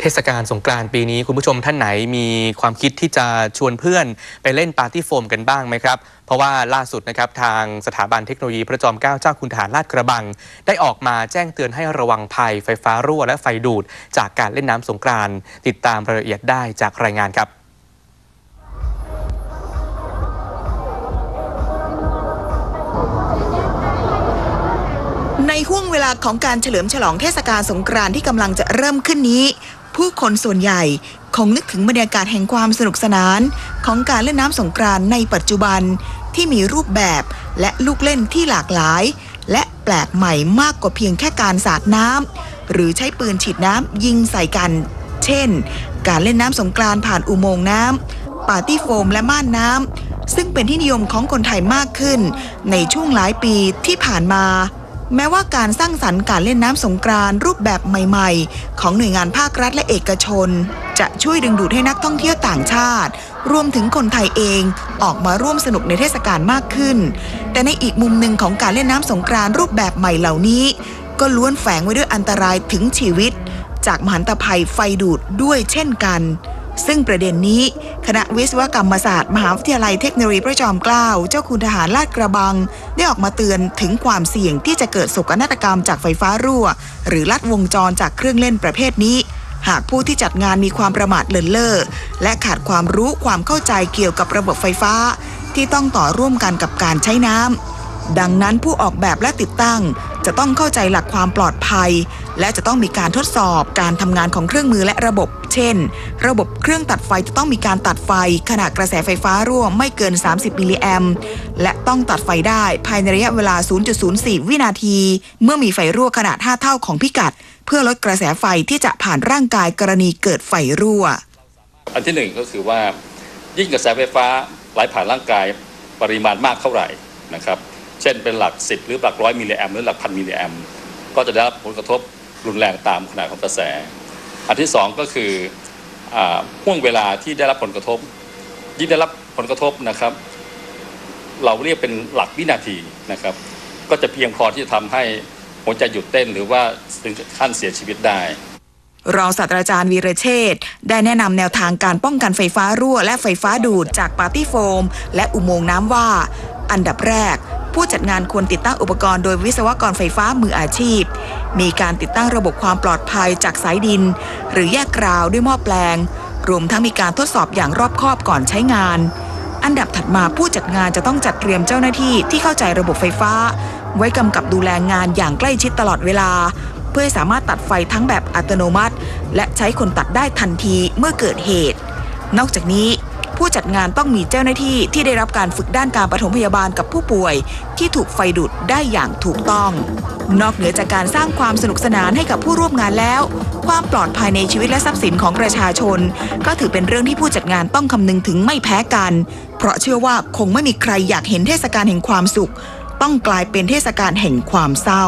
เทศกาลสงกรานต์ปีนี้คุณผู้ชมท่านไหนมีความคิดที่จะชวนเพื่อนไปเล่นปาร์ตี้โฟมกันบ้างไหมครับ เพราะว่าล่าสุดนะครับทางสถาบันเทคโนโลยีพระจอมเกล้าเจ้าคุณทหารลาดกระบัง ได้ออกมาแจ้งเตือนให้ระวังภัยไฟฟ้ารั่วและไฟดูด จากการเล่นน้ำสงกรานต์ติดตามรายละเอียดได้จากรายงานครับในห่วงเวลาของการเฉลิมฉลองเทศกาลสงกรานต์ที่กำลังจะเริ่มขึ้นนี้ ผู้คนส่วนใหญ่คงนึกถึงบรรยากาศแห่งความสนุกสนาน ของการเล่นน้ำสงกรานในปัจจุบันที่มีรูปแบบและลูกเล่นที่หลากหลาย และแปลกใหม่มากกว่าเพียงแค่การสาดน้ำหรือใช้ปืนฉีดน้ำยิงใส่กัน เช่น การเล่นน้ำสงกรานผ่านอุโมงค์น้ำปาร์ตี้โฟมและม่านน้ำซึ่งเป็นที่นิยมของคนไทยมากขึ้น ในช่วงหลายปีที่ผ่านมา แม้ว่าการสร้างสรรค์การเล่นน้ำสงกรานรูปแบบใหม่ๆ ของหน่วยงานภาครัฐและเอกชน จะช่วยดึงดูดให้นักท่องเที่ยวต่างชาติ รวมถึงคนไทยเองออกมาร่วมสนุกในเทศกาลมากขึ้น แต่ในอีกมุมหนึ่งของการเล่นน้ำสงกรานรูปแบบใหม่เหล่านี้ ก็ล้วนแฝงไว้ด้วยอันตรายถึงชีวิต จากมหันตภัยไฟดูดด้วยเช่นกัน ซึ่งประเด็นนี้ ณะวิศวกรรมศาสตร์ มหาวิทยาลัยเทคโนโลยีพระจอมเกล้า เจ้าคุณทหารลาดกระบัง ได้ออกมาเตือนถึงความเสี่ยงที่จะเกิดโศกนาฏกรรมจากไฟฟ้ารั่ว หรือลัดวงจรจากเครื่องเล่นประเภทนี้ หากผู้ที่จัดงานมีความประมาทเลินเล่อและขาดความรู้ความเข้าใจเกี่ยวกับระบบไฟฟ้า ที่ต้องต่อร่วมกันกับการใช้น้ำดังนั้นผู้ออกแบบและติดตั้ง จะต้องเข้าใจหลักความปลอดภัย และจะต้องมีการทดสอบการทำงานของเครื่องมือและระบบ เช่น ระบบเครื่องตัดไฟจะต้องมีการตัดไฟ ขณะกระแสไฟฟ้ารั่วไม่เกิน 30 มิลลิแอมและต้องตัดไฟได้ภายในระยะเวลา 0.04 วินาที เมื่อมีไฟรั่วขนาด 5 เท่าของพิกัด เพื่อลดกระแสไฟที่จะผ่านร่างกายกรณีเกิดไฟรั่ว อันที่หนึ่งก็คือว่ายิ่งกระแสไฟฟ้าไหลผ่านร่างกายปริมาณมากเท่าไหร่นะครับ เช่นเป็นหลัก 10 หรือหลักร้อยมิลลิแอมหรือหลักพันมิลลิแอมก็จะได้รับผลกระทบรุนแรงตามขนาดของกระแส อันที่สองก็คือห่วงเวลาที่ได้รับผลกระทบยิ่งได้รับผลกระทบนะครับ เราเรียกเป็นหลักวินาทีนะครับ ก็จะเพียงพอที่จะทำให้หัวใจหยุดเต้นหรือว่าถึงขั้นเสียชีวิตได้รองศาสตราจารย์วีระเชษฐ์ได้แนะนำแนวทางการป้องกันไฟฟ้ารั่วและไฟฟ้าดูดจากปาร์ตี้โฟม และอุโมงค์น้ำว่า อันดับแรก ผู้จัดงานควรติดตั้งอุปกรณ์โดยวิศวกรไฟฟ้ามืออาชีพ มีการติดตั้งระบบความปลอดภัยจากสายดิน หรือแยกกราวด้วยหม้อแปลง รวมทั้งมีการทดสอบอย่างรอบคอบก่อนใช้งาน อันดับถัดมาผู้จัดงานจะต้องจัดเตรียมเจ้าหน้าที่ที่เข้าใจระบบไฟฟ้า ไว้กำกับดูแลงานอย่างใกล้ชิดตลอดเวลา เพื่อสามารถตัดไฟทั้งแบบอัตโนมัติ และใช้คนตัดได้ทันทีเมื่อเกิดเหตุ นอกจากนี้ ผู้จัดงานต้องมีเจ้าหน้าที่ที่ได้รับการฝึกด้านการปฐมพยาบาลกับผู้ป่วย ที่ถูกไฟดูดได้อย่างถูกต้อง นอกเหนือจากการสร้างความสนุกสนานให้กับผู้ร่วมงานแล้ว ความปลอดภัยในชีวิตและทรัพย์สินของประชาชน ก็ถือเป็นเรื่องที่ผู้จัดงานต้องคำนึงถึงไม่แพ้กัน เพราะเชื่อว่าคงไม่มีใครอยากเห็นเทศกาลแห่งความสุข ต้องกลายเป็นเทศกาลแห่งความเศร้า